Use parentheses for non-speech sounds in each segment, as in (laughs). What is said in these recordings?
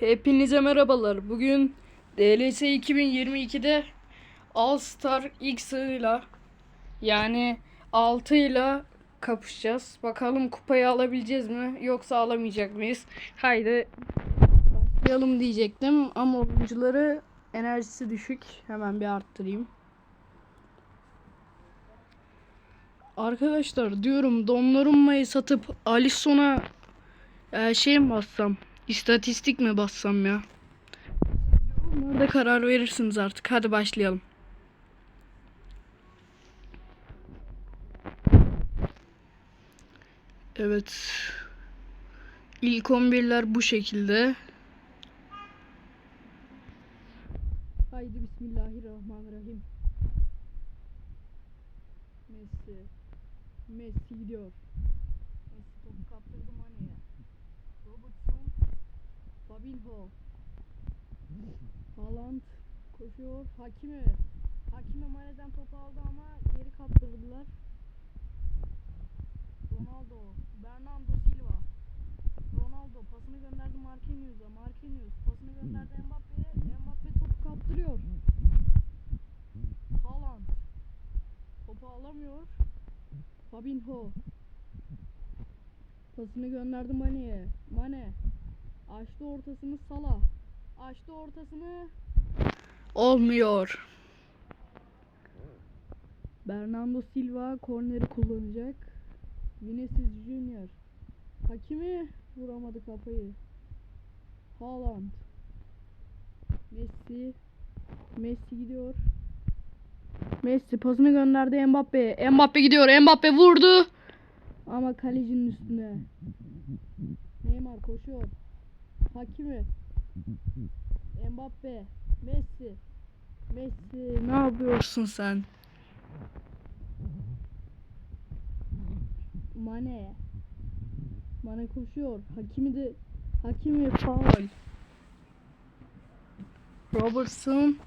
Hepinize merhabalar. Bugün DLS 2022'de All Star X ile yani 6 ile kapışacağız. Bakalım kupayı alabileceğiz mi yoksa alamayacak mıyız? Haydi başlayalım diyecektim ama oyuncuları enerjisi düşük. Hemen bir arttırayım. Arkadaşlar diyorum Donnaruma'yı satıp Alisson'a e, şey mi bassam? İstatistik mi bassam ya? Yorumlarda karar verirsiniz artık. Hadi başlayalım. Evet. İlk 11'ler bu şekilde. Haydi bismillahirrahmanirrahim. Messi. Messi gidiyor. Messi topu kaptırdı Mane'ye. Robertson. Fabinho. (laughs) Haaland koşuyor. Hakimi. Hakimi Mane'den topu aldı ama geri kaptırdılar. Ronaldo. Bernardo Silva. Ronaldo pasını gönderdi Marquinhos'a. Marquinhos pasını gönderdi Mbappe'ye. Mbappe topu kaptırıyor. Haaland. Topu alamıyor. Fabinho. Pasını gönderdi Mane'ye. Mane. Açtı ortasını Salah. Açtı ortasını. Olmuyor. Bernardo Silva korneri kullanacak. Vinicius Junior. Hakimi vuramadı kafayı. Haaland. Messi. Messi gidiyor. Messi pasını gönderdi Mbappe. Mbappe gidiyor. Mbappe vurdu. Ama kalecinin üstüne. Neymar koşuyor. Hakimi. Mbappe. Messi. Messi ne yapıyorsun sen? Mane. Mane koşuyor. Hakimi de Hakimi faul. Robertson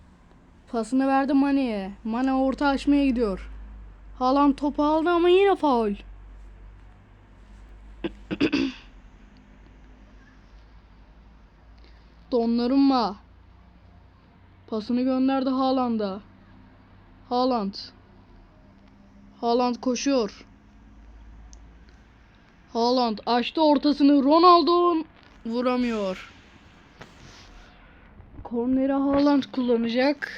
pasını verdi Mane'ye. Mane orta açmaya gidiyor. Haaland topu aldı ama yine faul. (clears throat) Donnarumma. Pasını gönderdi Haaland'a. Haaland. Haaland koşuyor. Haaland açtı ortasını. Ronaldo vuramıyor. Korneri Haaland kullanacak.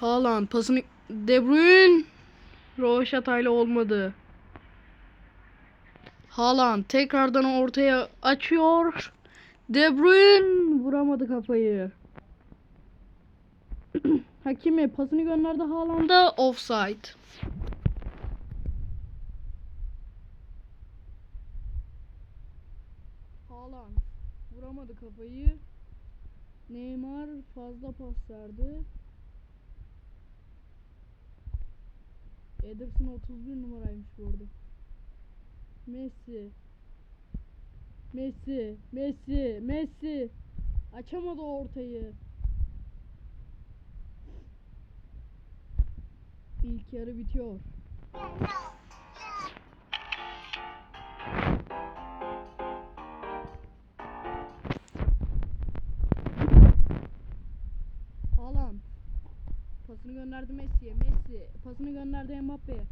Haaland pasını De Bruyne Rovaşatayla olmadı. Haaland tekrardan ortaya açıyor. De Bruyne vuramadı kafayı. (clears throat) Hakimi pasını gönderdi Haaland'a offside. Haaland vuramadı kafayı. Neymar fazla pas verdi. Ederson 31 numaraymış bu arada. Messi. Messi, Messi, Messi. Açamadı ortayı. İlk yarı bitiyor. Haaland. Pasını gönderdi Messi'ye. Messi pasını gönderdi Mbappe'ye.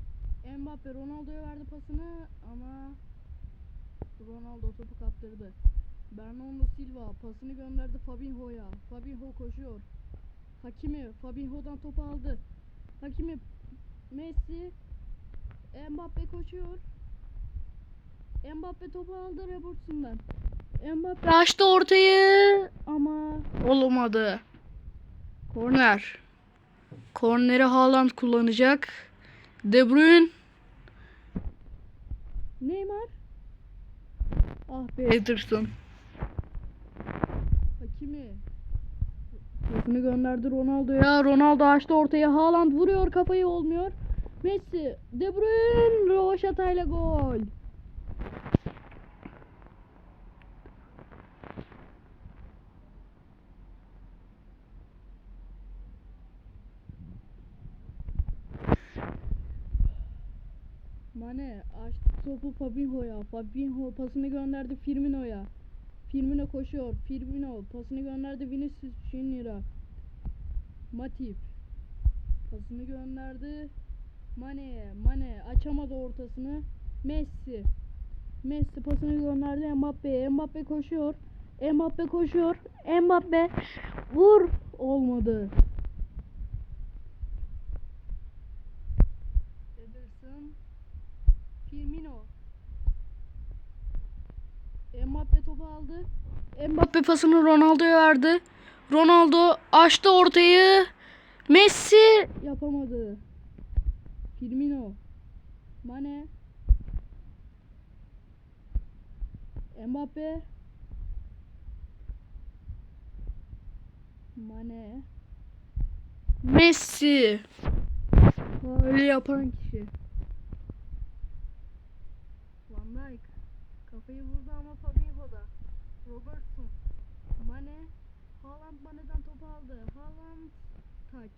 Mbappe Ronaldo'ya verdi pasını ama Ronaldo topu kaptırdı. Bernardo Silva pasını gönderdi Fabinho'ya. Fabinho koşuyor. Hakimi Fabinho'dan topu aldı. Hakimi Messi Mbappe koşuyor. Mbappe topu aldı Robertson'dan. Mbappe açtı ortayı ama olmadı. Korner. Korneri Haaland kullanacak. De Bruyne. Neymar. Ah be Ederson. Hakimi. Pasını gönderdi Ronaldo'ya. Ronaldo açtı ortaya. Haaland vuruyor kafayı olmuyor. Messi. De Bruyne. Rovaşatayla gol. Mane açtı topu Fabinho'ya. Fabinho pasını gönderdi Firmino'ya. Firmino koşuyor. Firmino pasını gönderdi Vinicius Junior'a. Matip pasını gönderdi. Mane'ye. Mane açamadı ortasını. Messi. Messi pasını gönderdi Mbappe'ye. Mbappe koşuyor. Mbappe koşuyor. Mbappe vur olmadı. Ederson. Firmino. Mbappe topu aldı. Mbappe pasını Ronaldo'ya verdi. Ronaldo açtı ortayı. Messi yapamadı. Firmino. Mane. Mbappe. Mane. Messi. Öyle yapan kişi. Dijk. Kafayı vurdu ama Fabinho'da. Robertson. Mane. Haaland Mane'den topu aldı. Haaland. Taç.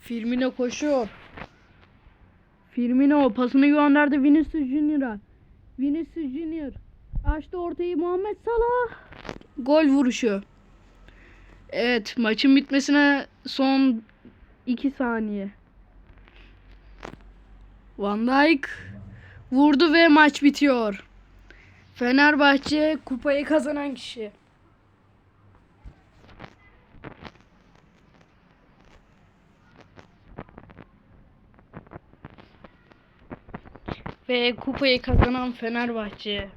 Firmino. Koşuyor. Firmino pasını gönderdi Vinicius Junior'a. Vinicius Junior açtı ortayı Muhammed Salah. Gol vuruşu. Evet maçın bitmesine son 2 saniye. Van Dijk vurdu ve maç bitiyor. Fenerbahçe kupayı kazanan kişi. Ve kupayı kazanan Fenerbahçe.